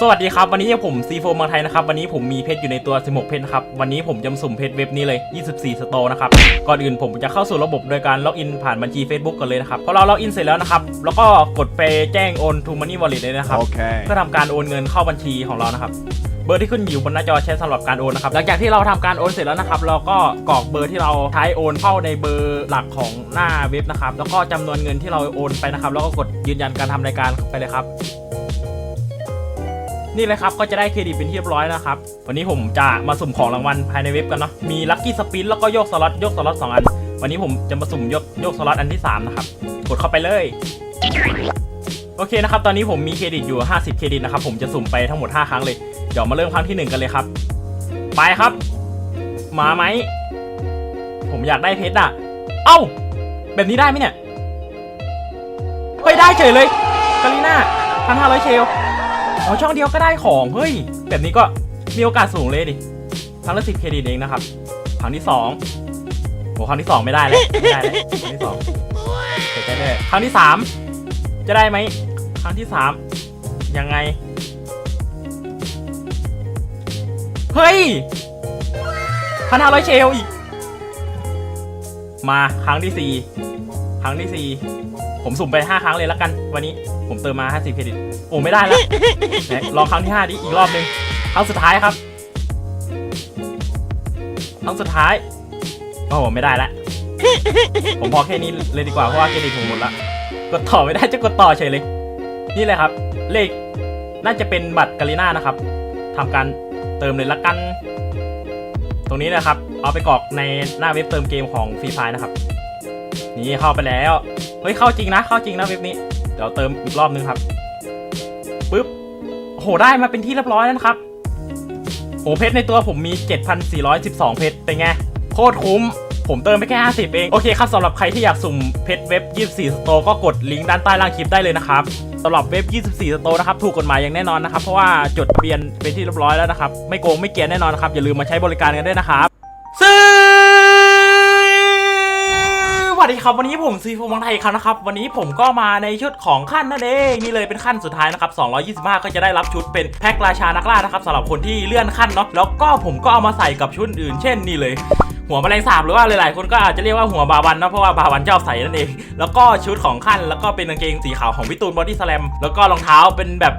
สวัสดีครับวันนี้ผมซีโฟมาไทยนะครับวันนี้ผมมีเพชรอยู่ในตัว 16 เพชรนะครับวันนี้ผมจะมาสุ่มเพชรเว็บนี้เลย 24 สโตร์นะครับก่อนอื่นผมจะเข้าสู่ระบบโดยการล็อกอินผ่านบัญชี Facebook กันเลยนะครับพอเราล็อกอินเสร็จแล้วนะครับแล้วก็กดไปแจ้งโอนทูมันนี่วอลเล็ตเลยนะครับ Okay. เพื่อทำการโอนเงินเข้าบัญชีของเรานะครับเบอร์ที่ขึ้นอยู่บนหน้าจอใช้สำหรับการโอนนะครับหลังจากที่เราทำการโอนเสร็จแล้วนะครับ เราก็กรอกเบอร์ที่เราใช้โอนเข้าในเบอร์หลักของหน้าเว็บนะครับแล้วก็จำนวนเงินที่เราโอนไปนะครับแล้วก็กดยืนยันการทำรายการไปเลยครับ นี่เลยครับก็จะได้เครดิตเป็นที่เรียบร้อยนะครับ วันนี้ผมจะมาสุ่มของรางวัลภายในเว็บกันเนาะมีลัคกี้สปินแล้วก็โยกสล็อตโยกสล็อตสองอัน วันนี้ผมจะมาสุ่มโยกโยกสล็อตอันที่สามนะครับกดเข้าไปเลยโอเคนะครับตอนนี้ผมมีเครดิตอยู่ 50 เครดิตนะครับผมจะสุ่มไปทั้งหมด 5 ครั้งเลยเดี๋ยวมาเริ่มครั้งที่ 1 กันเลยครับ ไปครับ มาไหมผมอยากได้เพชรอะเอ้า แบบนี้ได้ไหมเนี่ยเฮ้ยได้เฉยเลยกาลิน่าพันห้าร้อยเชล เอาช่องเดียวก็ได้ของเฮ้ยแบบนี้ก็มีโอกาสสูงเลยดิครั้งละสิบเครดิตเองนะครับครั้งที่สองโหครั้งที่สองไม่ได้แล้วไม่ได้แล้วครั้งที่สองเสียใจเลยครั้งที่สามจะได้ไหมครั้งที่สามยังไงเฮ้ยพันห้าร้อยเชลอีก มาครั้งที่สี่ครั้งที่สี่ผมสุ่มไปห้าครั้งเลยแล้วกัน วันนี้ผมเติมมาห้าสิบเครดิต โอ้ไม่ได้แล้วไหนลองครั้งที่ห้าดิอีกรอบหนึ่งครั้งสุดท้ายครับครั้งสุดท้ายโอ้ไม่ได้ละผมพอแค่นี้เลยดีกว่าเพราะว่าเครดิตผมหมดละกดต่อไม่ได้จะกดต่อเฉยเลย นี่เลยครับ เลขน่าจะเป็นบัตรกาลิน่านะครับทำการเติมเลยละกัน ตรงนี้นะครับ เอาไปกรอกในหน้าเว็บเติมเกมของฟรีไฟนะครับ นี่เข้าไปแล้ว เฮ้ยเข้าจริงนะ เข้าจริงนะเว็บนี้ เดี๋ยวเติมอีกรอบนึงครับ หได้มาเป็นที่เรียบร้อยแล้วนะครับโหเพชรในตัวผมมี 7,412 เพชรเป็นไง โคตรคุ้ม ผมเติมไปแค่ 50 เอง โอเคครับสำหรับใครที่อยากสุ่มเพชรเว็บ 24 สโตก็กดลิงก์ด้านใต้ล่างคลิปได้เลยนะครับสำหรับเว็บ 24 สโตนะครับ ถูกกฎหมายอย่างแน่นอนนะครับ เพราะว่าจดทะเบียนเป็นที่เรียบร้อยแล้วนะครับ ไม่โกงไม่เกลียนแน่นอนนะครับ อย่าลืมมาใช้บริการกันด้วยนะครับซื้อ ครับวันนี้ผมซีฟูมังไทยครับนะครับวันนี้ผมก็มาในชุดของขั้นนั่นเองนี่เลยเป็นขั้นสุดท้ายนะครับ225 ก็จะได้รับชุดเป็นแพ็คราชานักล่านะครับสำหรับคนที่เลื่อนขั้นเนาะแล้วก็ผมก็เอามาใส่กับชุดอื่น เช่นนี่เลย หัวแมลงสาบหรือว่าหลาย ๆ คนก็อาจจะเรียกว่าหัวบาวันนะเพราะว่าบาวันชอบใส่นั่นเอง แล้วก็ชุดของขั้นแล้วก็เป็นกางเกงสีขาวของพี่ตูนบอดี้สแลมแล้วก็รองเท้าเป็นแบบ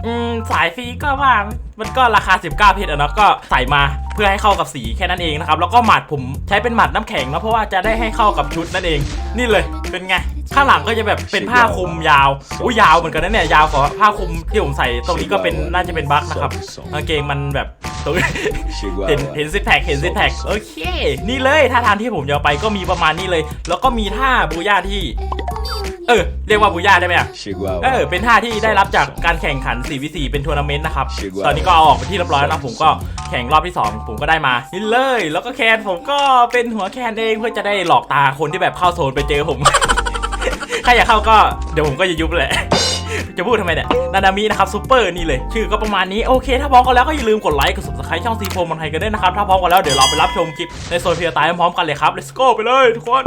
สายฟรีก็ว่า มันก็ราคา 19 เพชรอะเนาะก็ใส่มาเพื่อให้เข้ากับสีแค่นั้นเองนะครับแล้วก็หมัดผมใช้เป็นหมัดน้ำแข็งนะเพราะว่าจะได้ให้เข้ากับชุดนั่นเอง นี่เลยเป็นไงข้างหลังก็จะแบบเป็นผ้าคลุมยาวอุ้ยยาวเหมือนกันนะเนี่ยยาวกว่าผ้าคลุมที่ผมใส่ตรงนี้ก็เป็นน่าจะเป็นบั๊กนะครับกางเกงมันแบบตรงเห็นเห็นซิทแพคเห็นซิทแพคโอเค นี่เลยท่าทางที่ผมจะเอาไปก็มีประมาณนี้เลย แล้วก็มีท่าบูย่าที่เออเรียกว่าบูย่าได้ไหมอะเออเป็นท่าที่ได้รับจากการแข่งขัน 4v4 เป็นทัวร์นาเมนต์นะครับ ตอนนี้ก็เอาออกไปที่เรียบร้อยแล้วนะผมก็แข่งรอบที่ 2 ผมก็ได้มานี่เลย แล้วก็แคนผมก็เป็นหัวแคนเองเพื่อจะได้หลอกตาคนที่แบบเข้าโซนไปเจอผม ใครอยากเข้าก็เดี๋ยวผมก็จะยุบแหละจะพูดทำไมเนี่ยนานามินะครับซูเปอร์นี่เลย ชื่อก็ประมาณนี้ โอเค ถ้าพร้อมกันแล้วก็อย่าลืมกดไลค์กด subscribe ช่องซีโฟมันไทยกันด้วยนะครับ ถ้าพร้อมกันแล้วเดี๋ยวเราไปรับชมคลิปในโซนเพียร์ตายพร้อมกันเลยครับ let's go ไปเลยทุกคน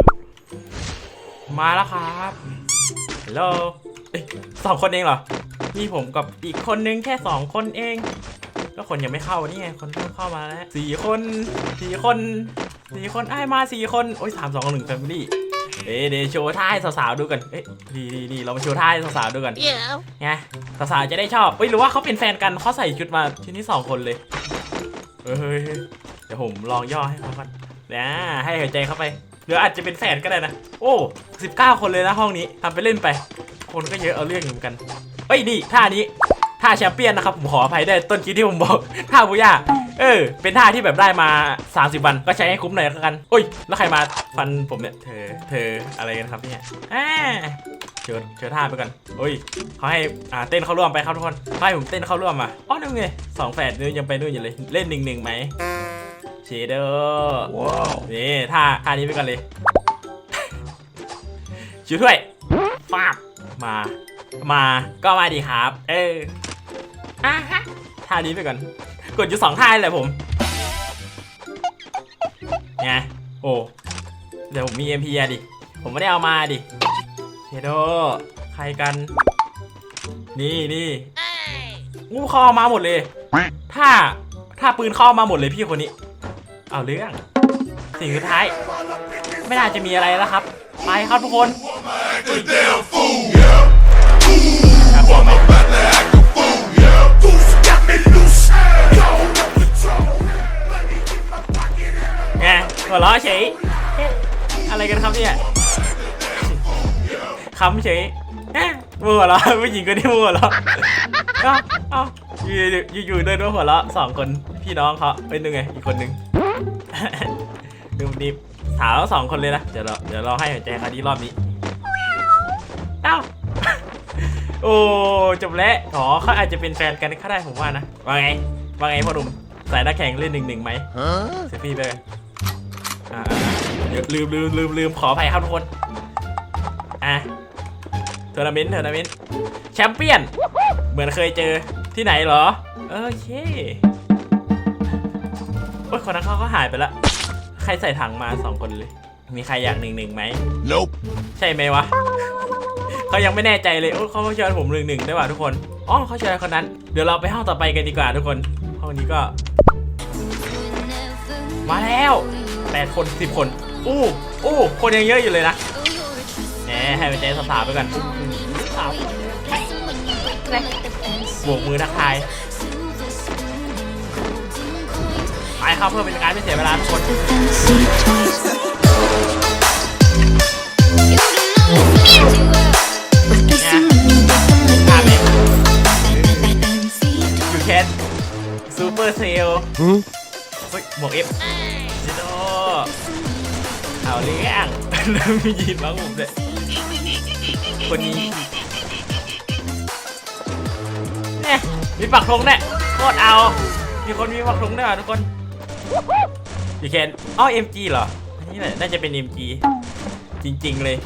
มาแล้วครับฮัลโหลเอ้ยสองคนเองเหรอนี่ผมกับอีกคนนึงแค่สองคนเอง แล้วคนยังไม่เข้านี่ไงคนเพิ่งเข้ามาแล้วสี่คนสี่คนสี่คนไอ้ายมาสี่คนโอ้ยสามสองหนึ่งแฟมิลี่เอ๊ะเดี๋ยวโชว์ท่าให้สาวๆดูกันเอ๊ะดีดีดีเรามาโชว์ท่าให้สาวๆดูกัน Yeah. ไงสาวๆจะได้ชอบเอ้ยหรือว่าเขาเป็นแฟนกันเขาใส่ชุดมาชุดนี้สองคนเลยเฮ้ยเฮ้ยเฮ้ยเดี๋ยวผมลองย่อให้เขาก่อนนะให้หัวใจเข้าไปหรืออาจจะเป็นแฟนก็ได้นะ โอ้สิบเก้าคนเลยนะห้องนี้ทำไปเล่นไป คนก็เยอะเอาเรื่องอยู่เหมือนกันเอ้ยนี่ท่านี้ ท่าแชมเปี้ยนนะครับผมขออภัยได้วยต้นคิดที่ผมบอกท่าบุย่าเออ เป็นท่าที่แบบได้มา 30 วันก็ใช้ให้คุ้มหน่อยแล้วกันโอ้ย แล้วใครมาฟันผมเนี่ย เธอ เธออะไรกันครับเนี่ยอ่าเชิญเชิญท่าไปก่อนโอ้ยเขาให้อ่าเต้นเข้าร่วมไปครับทุกคนให้ผมเต้นเข้าร่วมมาอ๋อนั่นไงสองแฝดนี่ยังไปนู่นอยู่เลยเล่นหนึ่งหนึ่งไหมเชเดอร์ว้าวนี่ท่าท่านี้ไปก่อนเลยชิวถ้วยฟาบมา มาก็มาดีครับ เออ อะฮะท่านี้ไปก่อน กดอยู่สองท่าเลยผมไงโอ้เดี๋ยวผมมี MP อะดิ ผมไม่ได้เอามาดิเชโดใครกัน นี่นี่ Hey. งูเข้ามาหมดเลย ถ้าถ้าปืนเข้ามาหมดเลยพี่คนนี้ เอาเรื่องสิ่งสุดท้าย ไม่น่าจะมีอะไรแล้วครับ ไปครับทุกคน ไงหัวเราะเฉยเอ๊ะอะไรกันครับเนี่ยคำเฉยเอ๊ะมัวหัวเราะผู้หญิงคนนี้มัวหัวเราะเอ้าเอ้าอยู่อยู่อยู่เดินด้วยหัวเราะสองคนพี่น้องเขาเป็นยังไงอีกคนนึงดูดิสาวทั้งสองคนเลยนะเดี๋ยวเราเดี๋ยวเราให้หัวใจคดีรอบนี้เอ้าโอ้จบแล้วอ๋อเขาอาจจะเป็นแฟนกันก็ได้ผมว่านะว่าไงว่าไงพ่อหนุ่มสายนักแข่งเล่นหนึ่งหนึ่งไหมเซฟี่ไปเลยอ่า เดี๋ยวลืมลืมลืมลืมขออภัยครับทุกคน อะทัวร์นาเมนต์ทัวร์นาเมนต์แชมเปี้ยน เหมือนเคยเจอที่ไหนเหรอ โอเค โอ้ยคนนั้นเขาก็หายไปละ ใครใส่ถังมาสองคนเลย มีใครอยากหนึ่งหนึ่งไหม Nope. ใช่ไหมวะ เขายังไม่แน่ใจเลย โอ้ยเขาเชิญผมหนึ่งหนึ่งได้ป่ะทุกคน อ๋อเขาเชิญคนนั้น เดี๋ยวเราไปห้องต่อไปกันดีกว่าทุกคน ห้องนี้ก็ มาแล้วแปดคนสิบคน อู้อู้คนยังเยอะอยู่เลยนะแหมให้เป็นใจสาวๆไปก่อนสาวบวกมือทักทายไปครับเพื่อเป็นการไม่เสียเวลาทุกคนภาพเองอยู่แคนซูเปอร์เซล Huh? เฮ้ยหมวกเอฟจิโด เอาเรื่องมียีนบ้างผมเลยคนนี้เนี่ยมีปักธงเนี่ยโคตรเอา มีคนมีปักธงด้วยว่ะทุกคนอยู่แคนอ้อ MG เหรอ อันนี่แหละน่าจะเป็น MG จริง ๆ เลย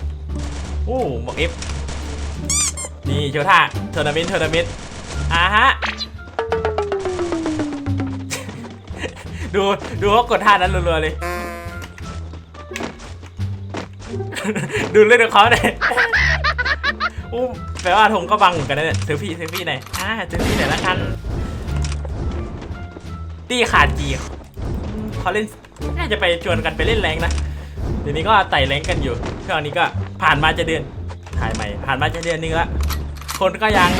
โอ้หมวกเอฟนี่โชว์ท่าเทอร์นาเมนต์เทอร์นาเมนต์อ่าฮะ ดู ดูเขากดท่านั้นรัวๆเลย ดูเล่นของเขาเนี่ยอู้แปลว่าธงก็บังเหมือนกันนะเนี่ยเซลฟี่เซลฟี่หน่อยอ่าเซลฟี่หน่อยละกันตี้ขาดจีเขาเล่นน่าจะไปชวนกันไปเล่นแรงนะเดี๋ยวนี้ก็ไต่แรงกันอยู่ช่วงนี้ก็ผ่านมาจะเดือนถ่ายใหม่ ผ่านมาจะเดือนนึงละคนก็ยัง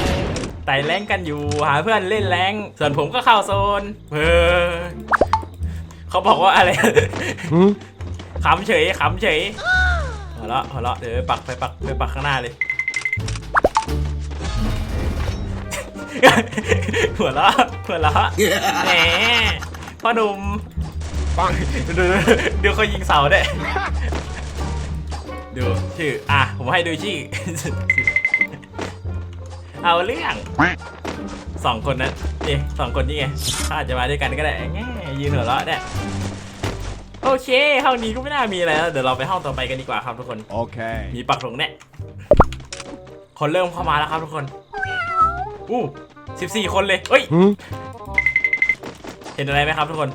ไต่แรงกันอยู่หาเพื่อนเล่นแรงส่วนผมก็เข้าโซนเออเขาบอกว่าอะไร Huh? ขำเฉยขำเฉย หัวเราะหัวเราะเดี๋ยวไปปักไปปักไปปักข้างหน้าเลย หัวเราะหัวเราะแหมพ่อหนุ่มดูดูดูเขายิงเสาได้วยดูชื่ออะผมให้ดูชื่อเอาเรื่องสองคนนั้นนี่สองคนนี้ไงเขาอาจจะมาด้วยกันก็ได้แง่ยืนหัวเราะเนี่ย โอเคห้องนี้ก็ไม่น่ามีอะไรแล้วเดี๋ยวเราไปห้องต่อไปกันดีกว่าครับทุกคน Okay. มีปักธงเนี่ยคนเริ่มเข้ามาแล้วครับทุกคน อู้สิบสี่คนเลยเอ้ย Huh? เห็นอะไรไหมครับทุกคน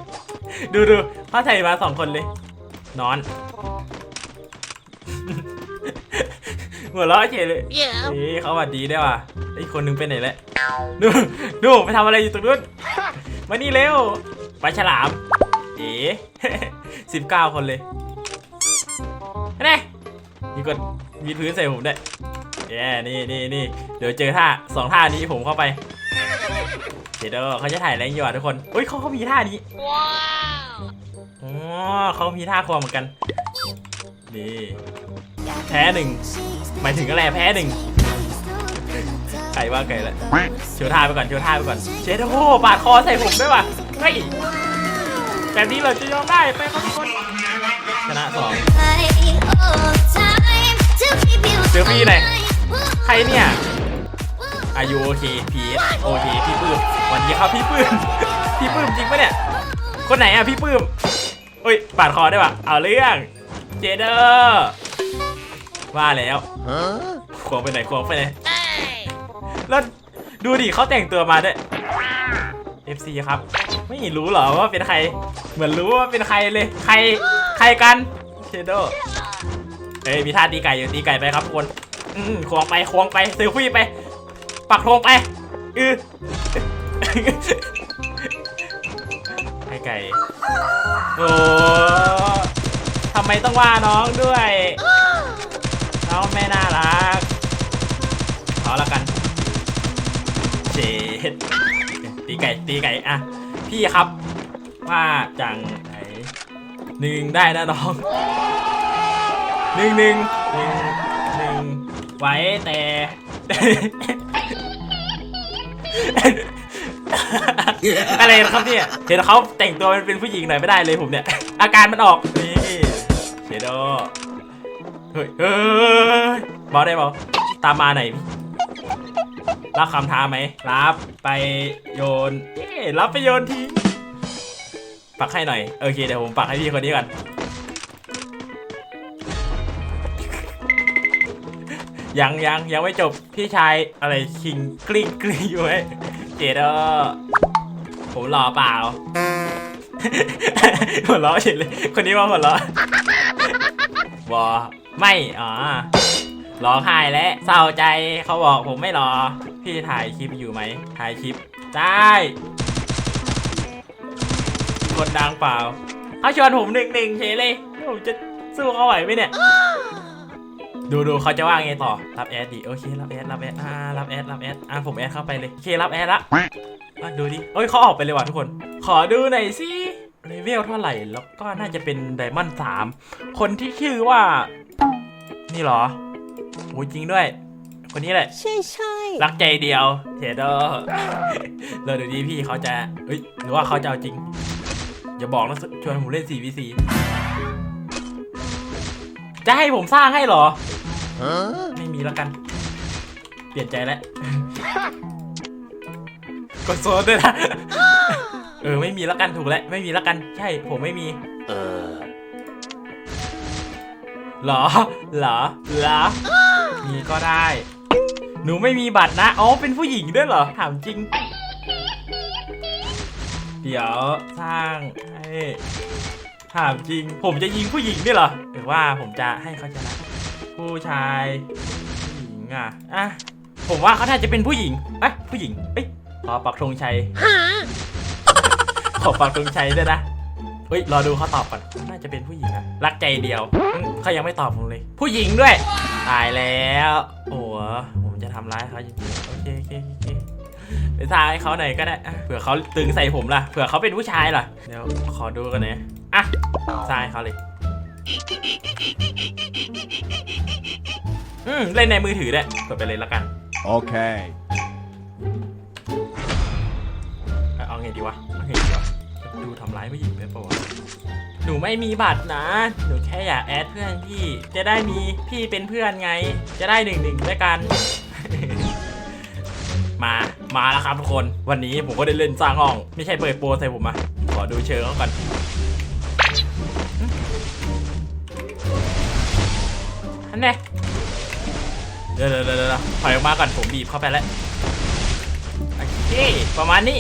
ดูดูเขาใส่มาสองคนเลย นอน หัวเราะเฉยเลยเฮ้ยเขาหวัดดีได้วยว่ะไอ้คนหนึงไปไหนแล้วดูดูไปทำอะไรอยู่ตรงนู้น มานี่เร็วปลาฉลาม เอ๋ สิบเก้าคนเลยนี่มีกดมีพื้นใส่ผมด้วยแย่นี่นี่นี่เดี๋ยวเจอท่าสองท่านี้ผมเข้าไป เดี๋ยวเขาจะถ่ายแรงอยู่อะทุกคนอุ้ยเขาเขามีท่านี้ว้าวอ๋อเขามีท่าควงเหมือนกันนี่แพ้หนึ่งหมายถึงอะไรแพ้หนึ่งไก่ว่าไก่ละโชว์ท่าไปก่อนโชว์ท่าไปก่อนเชดโอ้โหปาดคอใส่ผมด้วยว่ะเฮ้ย แบบนี้เราจะยอมได้ไปครับทุกคนชนะสอง เซลฟี่หน่อยใครเนี่ย อายุโอเคพีโอเคพี่ปื้มวันนี้ครับพี่ปื้ม พี่ปื้มจริงปะเนี่ย คนไหนอะพี่ปื้มเอ้ยปาดคอได้ปะเอาเรื่องเจเดอร์ว่าแล้ว Huh? ควงไปไหนควงไปไหนแล้วดูดิเขาแต่งตัวมาด้วย FC ครับ ไม่รู้เหรอว่าเป็นใคร เหมือนรู้ว่าเป็นใครเลย ใคร ใครกัน เชโดเอ้ย มีท่าตีไก่อยู่ตีไก่ไปครับทุกคน อืมควงไปควงไปเซลฟี่ไป ปักธงไป อือให้ไก่ โอ้ทำไมต้องว่าน้องด้วย น้องไม่น่ารักเอาละกันเจ็ดตีไก่ตีไก่อะพี่ครับ ว่าจังไหนหนึ่งได้นะน้องหนึ่งหนึ่งหนึ่งหนึ่งไว้แต่อะไรนะครับเนี่ยเห็นเขาแต่งตัวเป็นผู้หญิงหน่อยไม่ได้เลยผมเนี่ย อาการมันออกนี่เชโดเฮ้ยเฮ้ยบอได้บอลตามมาหน่อยรับคำท้าไหมรับไปโยนเย้รับไปโยนทิ้ง ปักให้หน่อย โอเคเดี๋ยวผมปักให้พี่คนนี้ก่อน ยังยังยังไม่จบ พี่ชายอะไรคิงกลิ้งกลิ้งอยู่ไหมเจโดผมรอเปล่าหัวเราะเฉยเลย คนนี้ว่าหัวเราะบอไม่ อ๋อร้องไห้แล้วเศร้าใจเขาบอกผมไม่รอ พี่ถ่ายคลิปอยู่ไหมถ่ายคลิป ได้ คนดังเปล่าเขาชวนผมหนึ่งหนึ่งเฉยเลยผมจะสู้เขาไหวไหมเนี่ย ดูดูเขาจะว่าไงต่อ รับแอดดิโอเครับแอดรับแอดอ่ารับแอดรับแอดอ่าผมแอดเข้าไปเลยโอเครับแอดละอะดูดิเอ้ยเขาออกไปเลยว่ะทุกคน ขอดูหน่อยสิเลเวลเท่าไหร่แล้วก็น่าจะเป็นไดมอนด์สามคนที่ชื่อว่า นี่เหรอโอ้ยจริงด้วย คนนี้แหละ ใช่ใช่รักใจเดียวเทเดอร์เราดูดีพี่เขาจะเอ้ยหรือว่าเขาจะเอาจริง อย่าบอกนะชวนผมเล่น 4v4 จะให้ผมสร้างให้เหรอ ไม่มีแล้วกัน เปลี่ยนใจแล้ว กดโซนด้วยนะ เออ ไม่มีแล้วกันถูกแล้ว ไม่มีแล้วกัน ใช่ ผมไม่มี เออเหรอเหรอเหรอ มีก็ได้ หนูไม่มีบัตรนะ อ๋อ เป็นผู้หญิงด้วยเหรอ ถามจริง เดี๋ยวสร้าง ให้ถามจริง ผมจะยิงผู้หญิงด้วยเหรอหรือว่าผมจะให้เขาชนะผู้ชายผู้หญิงอะอะผมว่าเขาน่าจะเป็นผู้หญิงเอ้ยผู้หญิงเอ้ยขอปักธงชัยขอปักธงชัยด้วยนะเฮ้ยรอดูเขาตอบก่อนน่าจะเป็นผู้หญิงอะรักใจเดียวอืมเขายังไม่ตอบผมเลย ผู้หญิงด้วย ตายแล้ว โอ้โหผมจะทำร้ายเขาจริงๆโอเคโอเคโอเค ไปทายให้เขาหน่อยก็ได้อะเผื่อเขาตึงใส่ผมล่ะเผื่อเขาเป็นผู้ชายล่ะเดี๋ยวขอดูกันหน่อยอะทรายเขาเลยอืมเล่นในมือถือด้วยกดไปเลยละกัน Okay. เอาไงดีวะเอาไงดีวะดูทำร้ายผู้หญิงไปปะวะหนูไม่มีบัตรนะ หนูแค่อยากแอดเพื่อนพี่ จะได้มีพี่เป็นเพื่อนไง จะได้หนึ่งหนึ่งด้วยกัน มา มาแล้วครับทุกคน วันนี้ผมก็ได้เล่นสร้างห้อง ไม่ใช่เปิดโปรใส่ผมมาขอดูเชิงเขาก่อนอันไหนเดี๋ยวเดี๋ยวเดี๋ยวเดี๋ยวถอยออกมาก่อนผมบีบเข้าไปแล้ว โอเค ประมาณนี้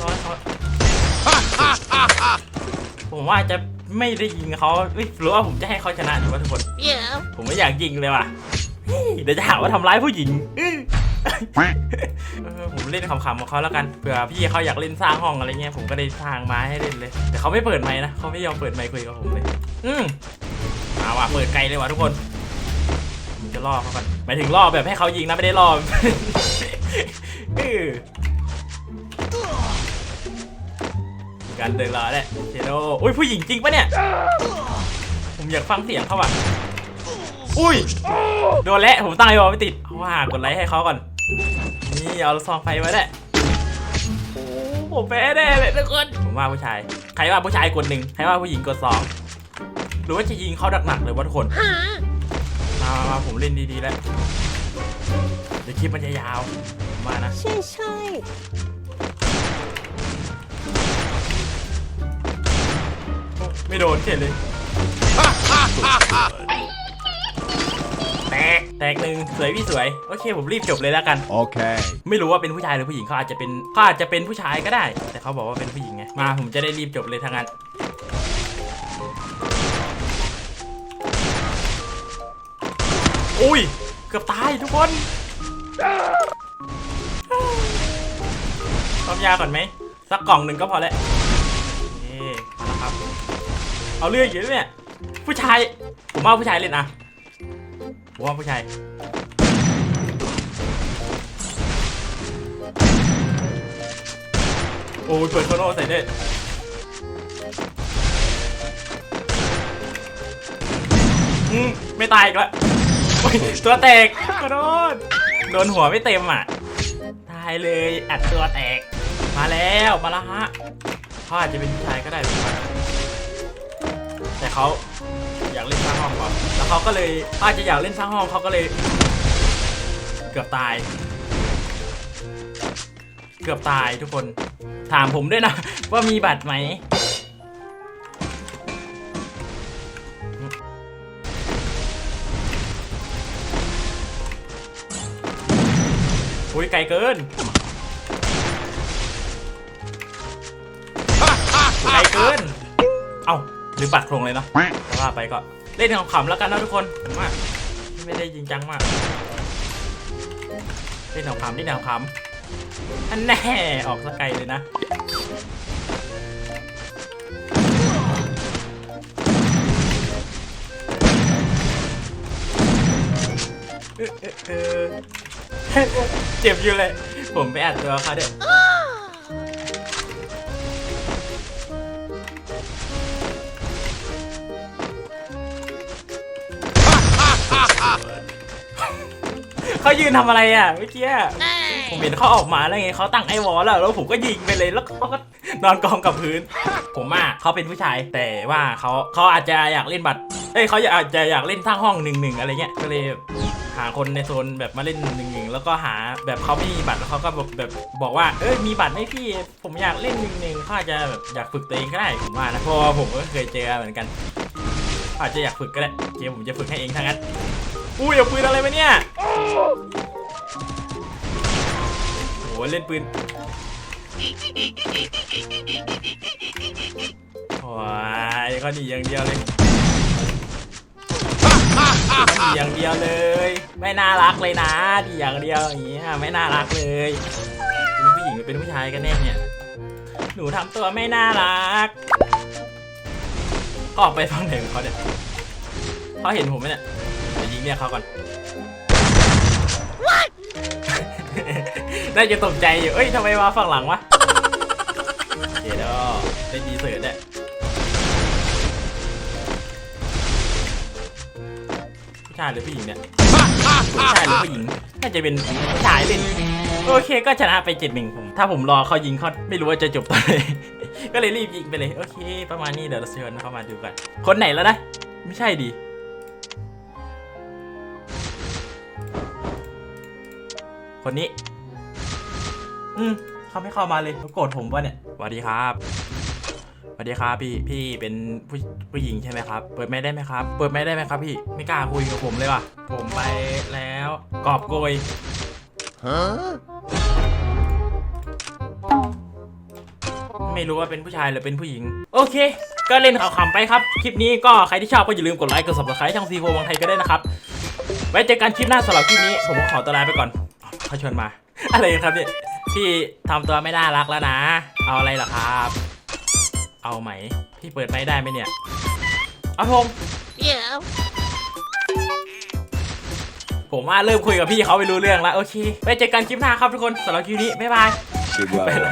ร้อยเขาผมว่าจะไม่ได้ยิงเขาเอ้ยหรือว่าผมจะให้เขาชนะดีวะทุกคนเดี๋ยวผมไม่อยากยิงเลยว่ะ เดี๋ยวจะหาว่าทำร้ายผู้หญิงอื้อเออผมเล่นขำๆของเขาแล้วกันเผื่อพี่เขาอยากเล่นสร้างห้องอะไรเงี้ยผมก็ได้สร้างมาให้เล่นเลย แต่เขาไม่เปิดไมค์นะเขาไม่ยอมเปิดไมค์คุยกับผมเลยอืมมาว่ะเปิดไกลเลยว่ะทุกคนผมจะล่อเขาก่อนหมายถึงล่อแบบให้เขายิงนะไม่ได้ล่อ เออการเดินรอแหละเชโดอุ้ยผู้หญิงจริงปะเนี่ย ผมอยากฟังเสียงเขาว่ะ อุ้ยโดนแล้วผมตั้งไอ้บอลไม่ติดเอาว่ากดไลค์ให้เขาก่อน นี่เอาซองไฟไว้แหละโอ้ผมแพ้แน่เลยทุกคนผมว่าผู้ชาย ใครว่าผู้ชายกดหนึ่งใครว่าผู้หญิงกดสองหรือว่าจะยิงเขาหนักๆเลยวะทุกคนมามามาผมเล่นดีๆแล้วเดี๋ยวคลิปมันจะยาวผมว่านะ ใช่ใช่ไม่โดนเฉยเลยแต ก แตกหนึ่งสวยพี่สวย โอเค ผมรีบจบเลยแล้วกัน Okay. ไม่รู้ว่าเป็นผู้ชายหรือผู้หญิงเขาอาจจะเป็นเขาอาจจะเป็นผู้ชายก็ได้ แต่เขาบอกว่าเป็นผู้หญิงไง มาผมจะได้รีบจบเลยทางนั้นอุ้ย เกือบตายทุกคนความยาก่อนไหม สักกล่องหนึ่งก็พอแล้วเอ๊มาแล้วครับ เอาเรื่องอยู่เนี่ย ผู้ชาย ผมว่าผู้ชายเล่นอะผม ว่าผู้ชายโอ้ยเปิดโคโน่ใส่ด้วยอืมไม่ตายอีกแล้วโอ้ยตัวแตกขอโทษโดนหัวไม่เต็มอะ ตายเลยอัดตัวแตก มาแล้วมาแล้วฮะเขาอาจจะเป็นผู้ชายก็ได้ผมว่าแต่เขา อยากเล่นสร้างห้องก่อนแล้วเขาก็เลยอาจจะอยากเล่นสร้างห้องเขาก็เลย เกือบตาย เกือบตายทุกคน ถามผมด้วยนะ ว่ามีบัตรไหมอุ้ยไกลเกินไกลเกิน เอ้า รือบัตรโครงเลยเนาะแต่ว่าไปก็เล่นขำๆแล้วกันนะทุกคนผมว่าไม่ได้จริงจังมากเล่นขำๆเล่นขำอันแน่ออกสกไกลเลยนะเออเออเออเจ็บอยู่เลย ผมไปอัดตัวเขาเด็ก เขายืนทำอะไรอะเมื่อกี้อะผมเห็นเขาออกมาแล้วไงเขาตั้งไอ้วอลแล้วแล้วผมก็ยิงไปเลยแล้วเขาก็นอนกองกับพื้น ผมว่าเขาเป็นผู้ชายแต่ว่าเขาเขาอาจจะอยากเล่นบัตรเอ้ยเขาอาจจะอยากเล่นสร้างห้องหนึ่งหนึ่งอะไรเงี้ยก็เลยหาคนในโซนแบบมาเล่นหนึ่งหนึ่งแล้วก็หาแบบเขาไม่มีบัตรแล้วเขาก็แบบแบบบอกว่าเอ้ยมีบัตรไหมพี่ ผมอยากเล่นหนึ่งหนึ่งเขาอาจจะแบบอยากฝึกตัวเองก็ได้ผมว่านะเพราะว่าผมก็เคยเจอเหมือนกันเขาอาจจะอยากฝึกก็ได้เจมผมจะฝึกให้เองทั้งนั้นอุ้ยเอาปืนอะไรมาเนี่ย โหเล่นปืนว้ายก็ดีอย่างเดียวเลยดีอย่างเดียวเลย ไม่น่ารักเลยนะดีอย่างเดียวอย่างนี้ไม่น่ารักเลยเป็นผู้หญิงหรือเป็นผู้ชายกันแน่เนี่ย หนูทำตัวไม่น่ารักก็ออกไปฟังเพลงเขาเนี่ยเขาเห็นผมไหมเนี่ยเดี๋ยวยิงเรียเขาก่อน น่าจะตกใจอยู่ เอ้ยทำไมมาฝั่งหลังวะเดี๋ยวได้ดีเสิร์ตเนี่ยผู้ชายหรือผู้หญิงเนี่ยผู้ชายหรือผู้หญิง น่าจะเป็นผู้ชายเล่นโอเคก็ชนะไปเจ็ดหนึ่งผม ถ้าผมรอเขายิงเขาไม่รู้ว่าจะจบตอนไหนก็เลยรีบยิงไปเลย โอเค ประมาณนี้เดี๋ยวเราเชิญเข้ามาดูกัน คนไหนแล้วนะ ไม่ใช่ดี คนนี้ อืมเขาไม่เข้ามาเลยเขาโกรธผมปะเนี่ยสวัสดีครับสวัสดีครับพี่พี่เป็นผู้ผู้หญิงใช่ไหมครับ เปิดไม่ได้ไหมครับ เปิดไม่ได้ไหมครับ พี่ไม่กล้าคุยกับผมเลยว่ะ ผมไปแล้วกอบโกยฮะไม่รู้ว่าเป็นผู้ชายหรือเป็นผู้หญิง โอเค ก็เล่นข่าวขำไปครับ คลิปนี้ก็ใครที่ชอบก็อย่าลืมกดไลค์กด subscribe ช่องซีโฟวังไทยก็ได้นะครับ ไว้เจอกันคลิปหน้าสำหรับคลิปนี้ ผมก็ขอตัวลาไปก่อน เขาชวนมา อะไรครับเนี่ยพี่ทำตัวไม่น่ารักแล้วนะ เอาอะไรล่ะครับ เอาไหม พี่เปิดไม่ได้ไหมเนี่ยเอาผม Yeah. ผมว่าเริ่มคุยกับพี่เขาไม่รู้เรื่องแล้วโอเคไว้เจอกันคลิปหน้าครับทุกคนสำหรับคลิปนี้บ๊ายบาย Chihuahua.